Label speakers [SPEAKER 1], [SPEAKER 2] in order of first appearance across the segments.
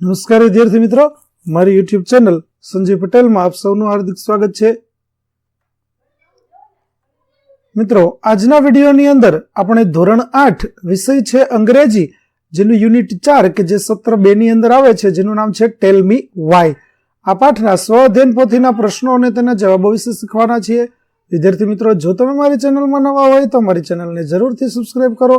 [SPEAKER 1] નમસ્કાર વિદ્યાર્થી મિત્રો. મારી યુટ્યુબ ચેનલ સંજય પટેલમાં આપ સૌનું હાર્દિક સ્વાગત છે. મિત્રો, આજના વિડીયોની અંદર આપણે ધોરણ આઠ વિષય છે અંગ્રેજી, જેનું યુનિટ ચાર કે જે સત્ર બે ની અંદર આવે છે, જેનું નામ છે ટેલ મી વાય આ પાઠના સ્વ અધ્યયન પોથીના પ્રશ્નો અને તેના જવાબો વિશે શીખવાના છીએ. વિદ્યાર્થી મિત્રો, જો તમે મારી ચેનલમાં નવા હોય તો મારી ચેનલને જરૂરથી સબસ્ક્રાઈબ કરો.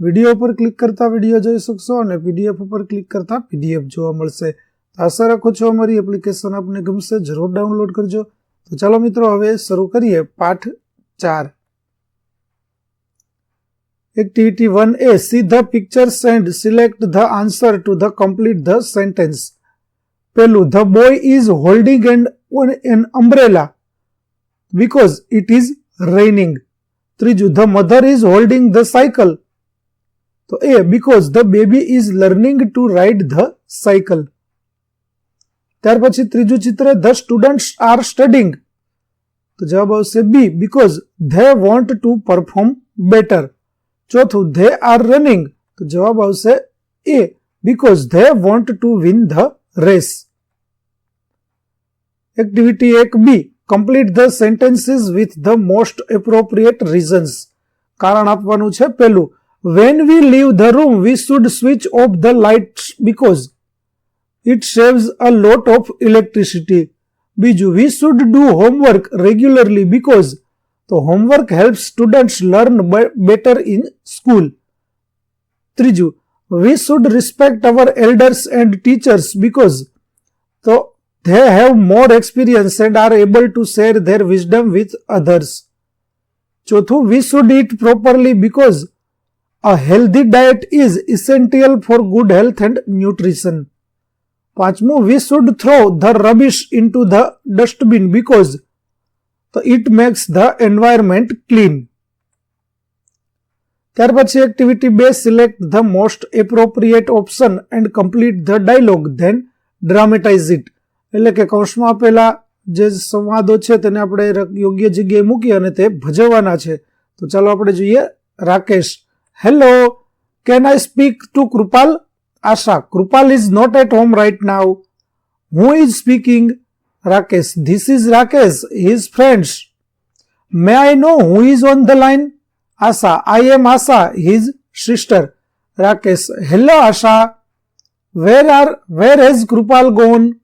[SPEAKER 1] વીડિયો પર ક્લિક કરતા વીડિયો જોઈ શકશો અને પીડીએફ ઉપર ક્લિક કરતા પીડીએફ જોવા મળશે. આશા રાખું છું અમારી એપ્લિકેશન આપને ગમશે, જરૂર ડાઉનલોડ કરજો. તો ચાલો મિત્રો, હવે શરૂ કરીએ પાઠ ચાર. Activity one A see the pictures and select the answer to the complete the sentence પેલું the boy is holding and an umbrella because it is raining ત્રીજું the mother is holding the cycle તો A because the baby is learning to ride the cycle ત્યાર પછી ત્રીજું ચિત્ર the students R studying તો જવાબ આવશે B because they want to perform better ચોથું ધે આર રનિંગ તો જવાબ આવશે A because they want to win the race activity એક B complete the sentences with the most appropriate reasons કારણ આપવાનું છે પેલું When we leave the room, we should switch off the lights because it saves a lot of electricity. Biju, we should do homework regularly because the homework helps students learn better in school. Triju, we should respect our elders and teachers because they have more experience and are able to share their wisdom with others. Chothu, we should eat properly because A healthy diet is essential for good health and nutrition. પાંચમું we should throw the rubbish into the dustbin because it makes the environment clean. ત્યાર પછી activity બે select the most appropriate option and complete the dialogue then dramatize it એટલે કે કૌંસમાં આપેલા જે સંવાદો છે તેને આપણે યોગ્ય જગ્યાએ મૂકી અને તે ભજવવાના છે તો ચાલો આપણે જોઈએ Rakesh Hello, can I speak to Krupal? Asha, Krupal is not at home right now. Who is speaking? Rakesh, this is Rakesh, his friends. May I know who is on the line? Asha, I am Asha, his sister. Rakesh, hello Asha. Where are, where has Krupal gone?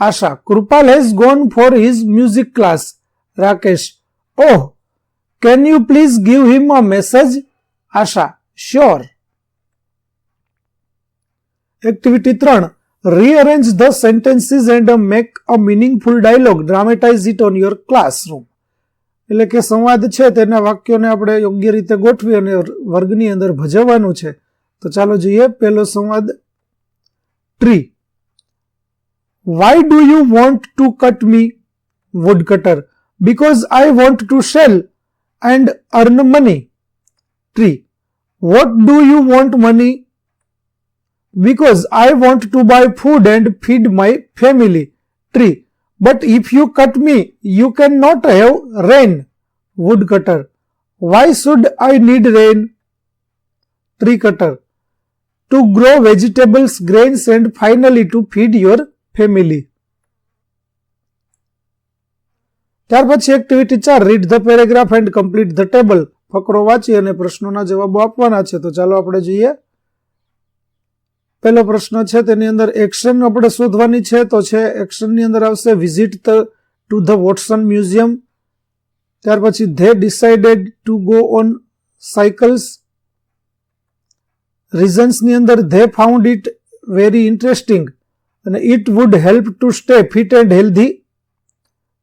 [SPEAKER 1] Asha, Krupal has gone for his music class. Rakesh, oh, can you please give him a message? Asha sure activity ત્રણ. Rearrange the sentences and make a meaningful dialogue dramatize it on your classroom એટલે કે સંવાદ છે તેના વાક્યોને આપણે યોગ્ય રીતે ગોઠવી અને વર્ગની અંદર ભજવવાનું છે. તો ચાલો જોઈએ. પહેલો સંવાદ tree why do you want to cut me wood cutter because I want to sell and earn money 3. What do you want money? Because I want to buy food and feed my family. Tree, But if you cut me, you cannot have rain. Woodcutter. Why should I need rain? Tree cutter. To grow vegetables, grains and finally to feed your family. ત્યાર પછી activity ચાર read the paragraph and complete the table ફકરો વાંચી અને પ્રશ્નોના જવાબો આપવાના છે. તો ચાલો આપણે જોઈએ. પહેલો પ્રશ્ન છે, તેની અંદર એક્શન આપણે શોધવાની છે. તો છે, એક્શનની અંદર આવશે visit to the Watson museum. ત્યાર પછી they decided to go on cycles. રીઝન્સની અંદર they found it very interesting. અને it would help to stay fit and healthy.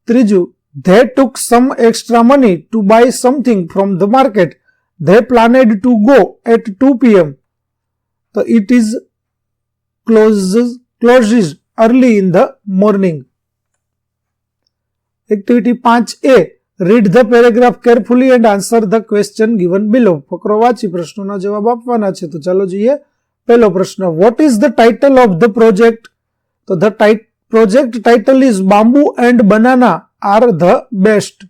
[SPEAKER 1] ત્રીજું they took some extra money to buy something from the market. They planned to go at 2 pm. So it is closes, closes early in the morning. Activity પાંચ A read the paragraph carefully and answer the question given below ફકરો વાંચી પ્રશ્નોના જવાબ આપવાના છે તો ચાલો જોઈએ પહેલો પ્રશ્ન what is the title of the project તો the project title is bamboo and banana are the best.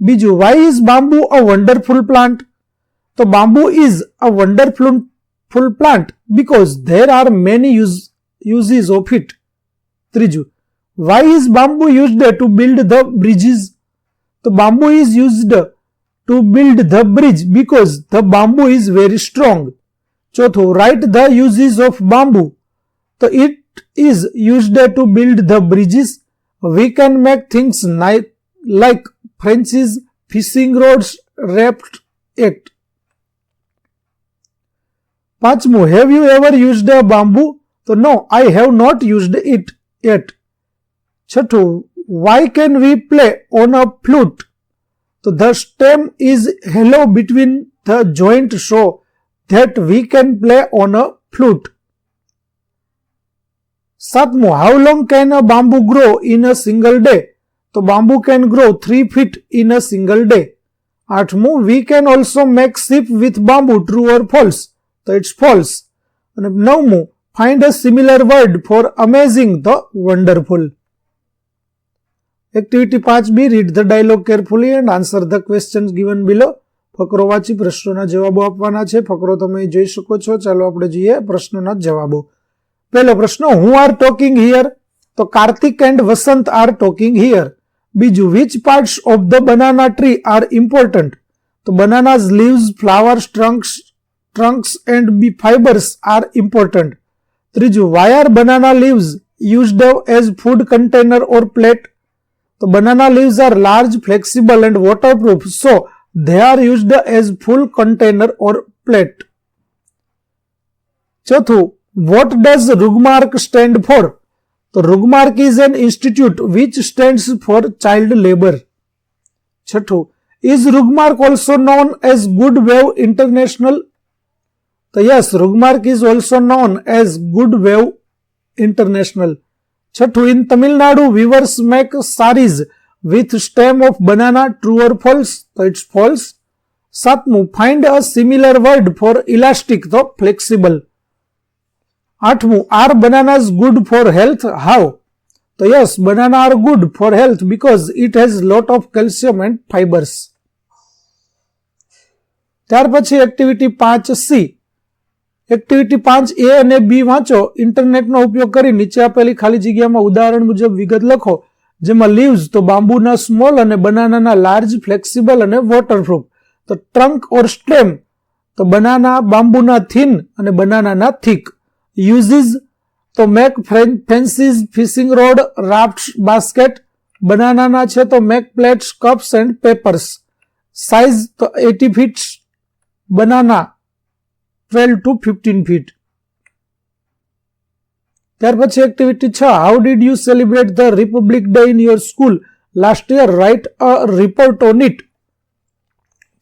[SPEAKER 1] Biju, why is bamboo a wonderful plant? તો bamboo is a wonderful plant because there are many uses of it. Triju, why is bamboo used to build the bridges? તો bamboo is used to build the bridge because the bamboo is very strong. ચોથું write the uses of bamboo. So it is used to build the bridges. We can make things like French's fishing rods, wrapped it. Pachmu, have you ever used a bamboo? So no, I have not used it yet. Chato, why can we play on a flute? So the stem is hollow between the joint so that we can play on a flute. સાતમું how long can a bamboo grow in a single day તો bamboo can grow three feet in a single day આઠમું we can also make ship with bamboo true or false તો it's false અને નવમું find a similar word for amazing the wonderful activity પાંચ B read the dialogue carefully and answer the question given below ફકરો વાંચી પ્રશ્નોના જવાબો આપવાના છે. ફકરો તમે જોઈ શકો છો. ચાલો આપણે જોઈએ પ્રશ્નોના જવાબો. પહેલો પ્રશ્ન, હું આર ટોકિંગ હિયર? તો Kartik and Vasant are talking here. બીજું which parts of the banana tree are important તો bananas leaves flowers trunks trunks and B fibres are important ત્રીજું why are banana leaves used as food container or plate તો banana leaves are large flexible and waterproof so they are used as full container or plate ચોથું What does Rugmark stand for? So, Rugmark is an institute which stands for child labor. Chathu, is Rugmark also known as Good International? So, yes, Rugmark is also known as Good International. Chathu, in Tamil Nadu, weavers make saris with stem of banana, true or false? So, it's false. Satmu, find a similar word for elastic, though flexible. આઠમું are bananas good for health how તો yes banana are good for health because it has lot of calcium and fibres ત્યાર પછી activity પાંચ C activity પાંચ એ અને બી વાંચો. ઇન્ટરનેટનો ઉપયોગ કરી નીચે આપેલી ખાલી જગ્યામાં ઉદાહરણ મુજબ વિગત લખો, જેમાં લીવ્સ તો બાંબુના સ્મોલ અને બનાનાના લાર્જ ફ્લેક્સિબલ અને વોટરપ્રૂફ તો ટ્રંક ઓર સ્ટેમ તો બનાના બાંબુના થીન અને બનાનાના થીક યુઝીસ તો make fences fishing rod, raft basket, બનાનાના છે તો make plates, cups and papers. Size તો eighty feet, banana twelve to fifteen feet. ત્યાર પછી એક્ટિવિટી છ. How did you celebrate the republic day in your school last year write a report on it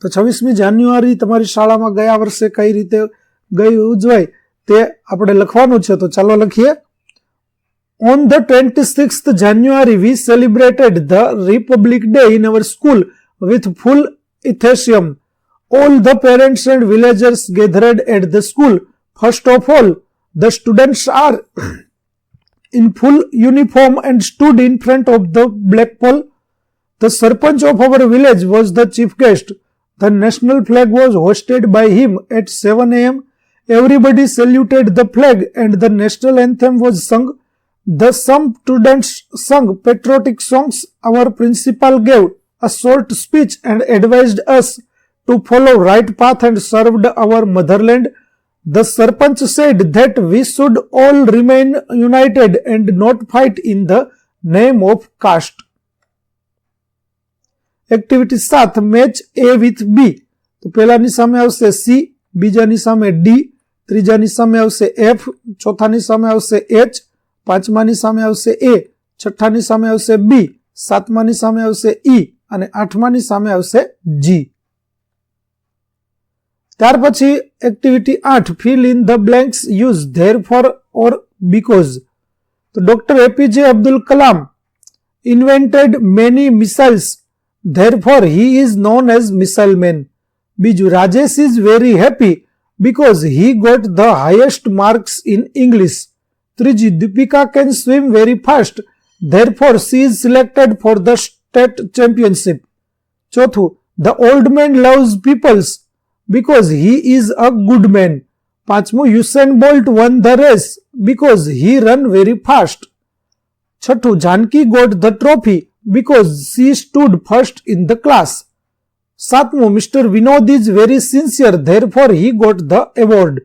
[SPEAKER 1] તો છવ્વીસમી જાન્યુઆરી તમારી શાળામાં ગયા વર્ષે કઈ રીતે ગઈ ઉજવાય તે આપણે લખવાનું છે તો ચાલો લખીએ on the twenty sixth January we celebrated the republic day in our school with full enthusiasm all the parents and villagers gathered at the school first of all the students are in full uniform and stood in front of the black pole the sarpanch of our village was the chief guest the national flag was hosted by him at seven M Everybody saluted the flag and the national anthem was sung. The some students sung patriotic songs. Our principal gave a short speech and advised us to follow right path and served our motherland. The Sarpanch said that we should all remain united and not fight in the name of caste. Activity સાત match A with B. તો પહેલાની સામે આવશે C બીજાની સામે D. ત્રીજાની સામે આવશે F ચોથાની સામે આવશે એચ પાંચમાની સામે આવશે એ છઠ્ઠાની સામે આવશે બી સાતમાની સામે આવશે ઈ અને આઠમાની સામે આવશે જી ત્યાર પછી એક્ટિવિટી આઠ fill in the blanks use there four or because તો doctor APJ Abdul Kalam invented many missiles therefore he is known as missile man બીજું Rajesh is very happy because he got the highest marks in English. Triji Deepika can swim very fast. Therefore, she is selected for the state championship. Chothu, the old man loves peoples because he is a good man. પાંચમું Usain Bolt won the race because he run very fast. છઠ્ઠું Janaki got the trophy because she stood first in the class. સાતમું mister Vinod is very sincere therefore he got the award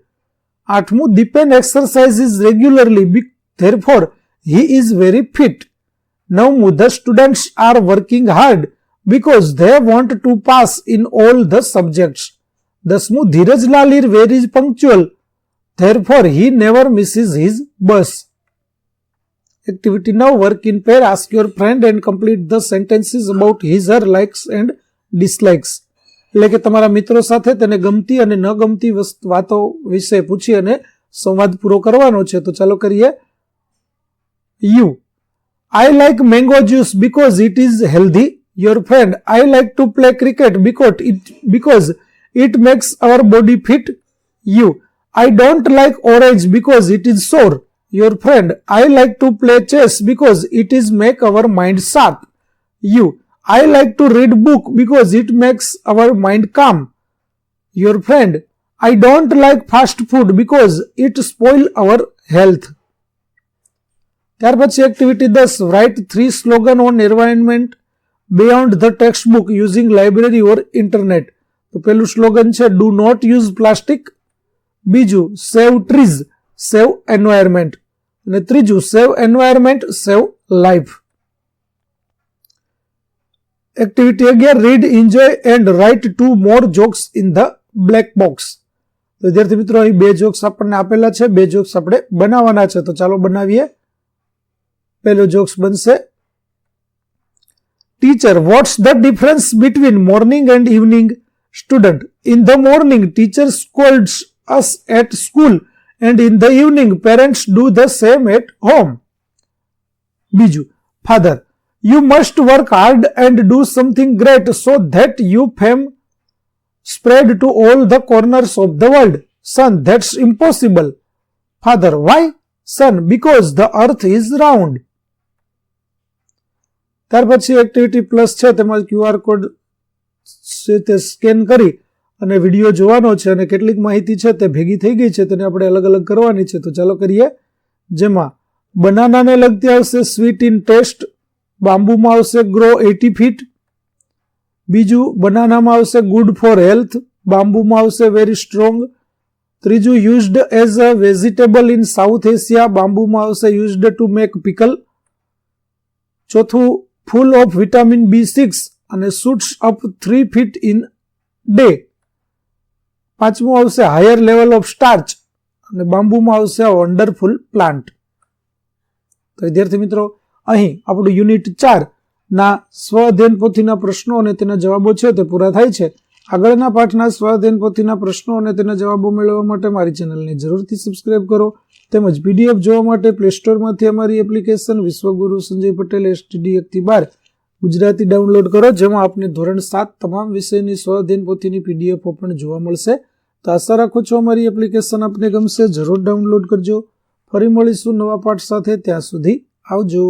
[SPEAKER 1] આઠમું Dipen exercise is regularly B therefore he is very fit નવમું the students are working hard because they want to pass in all the subjects દસમું Dhirajlal is very punctual therefore he never misses his bus activity નવ work in pair ask your friend and complete the sentences about his her likes and dislikes એટલે કે તમારા મિત્રો સાથે તેને ગમતી અને ન ગમતી વાતો વિશે પૂછી અને સંવાદ પૂરો કરવાનો છે. તો ચાલો કરીએ you. I like mango juice because it is healthy your friend I like to play cricket because it because it makes our body fit you I don't like orange because it is sour your friend I like to play chess because it is make our mind sharp You, I like to read book because it makes our mind calm. Your friend, I don't like fast food because it spoil our health. ત્યાર પછી activity દસ write three slogan on environment beyond the text book using library or internet તો પહેલું slogan છે do not use plastic બીજું સેવ trees સેવ environment અને ત્રીજું save environment save life activity again read enjoy and write two more jokes in the black box તો વિદ્યાર્થી મિત્રો અહીં બે જોક્સ આપણને આપેલા છે બે જોક્સ આપણે બનાવવાના છે તો ચાલો બનાવીએ પહેલો જોક્સ બનશે teacher what's the difference between morning and evening student in the morning teacher scolds us at school and in the evening parents do the same at home બીજું father you must work hard and do something great so that you fame spread to all the corners of the world. Son, that's impossible. Father, why? Son, because the earth is round. ત્યાર પછી activity plus છે તેમાં QR code છે તે scan કરી અને video જોવાનો છે અને કેટલીક માહિતી છે તે ભેગી થઈ ગઈ છે તેને આપણે અલગ અલગ કરવાની છે તો ચાલો કરીએ જેમાં બનાનાને લગતી આવશે સ્વીટ ઇન ટેસ્ટ બાંબુમાં આવશે ગ્રો એટી ફીટ. બીજું, બનાનામાં આવશે ગુડ ફોર હેલ્થ બાંબુમાં આવશે વેરી સ્ટ્રોંગ ત્રીજું used as a vegetable in south Asia બાંબુમાં આવશે યુઝડ ટુ મેક પિકલ ચોથું full of vitamin B six અને shoots up three feet in day પાંચમું આવશે હાયર લેવલ ઓફ સ્ટાર્ચ અને બાંબુમાં આવશે વન્ડરફુલ પ્લાન્ટ તો વિદ્યાર્થી મિત્રો અહીં આપણું યુનિટ ચાર ના સ્વ અધ્યયન પોથીના પ્રશ્નો અને તેના જવાબો છે તે પૂરા થાય છે. આગળના પાઠના સ્વ અધ્યયન પોથીના પ્રશ્નો અને તેના જવાબો મેળવવા માટે મારી ચેનલને જરૂરથી સબસ્ક્રાઇબ કરો. તેમજ પીડીએફ જોવા માટે પ્લે સ્ટોરમાંથી અમારી એપ્લિકેશન વિશ્વગુરુ સંજય પટેલ એસટીડી એકથી બાર ગુજરાતી ડાઉનલોડ કરો, જેમાં આપને ધોરણ સાત તમામ વિષયની સ્વ અધ્યયન પોથીની પીડીએફો પણ જોવા મળશે. તો આશા રાખું છું અમારી એપ્લિકેશન આપને ગમશે. જરૂર ડાઉનલોડ કરજો. ફરી મળીશું નવા પાઠ સાથે. ત્યાં સુધી આવજો.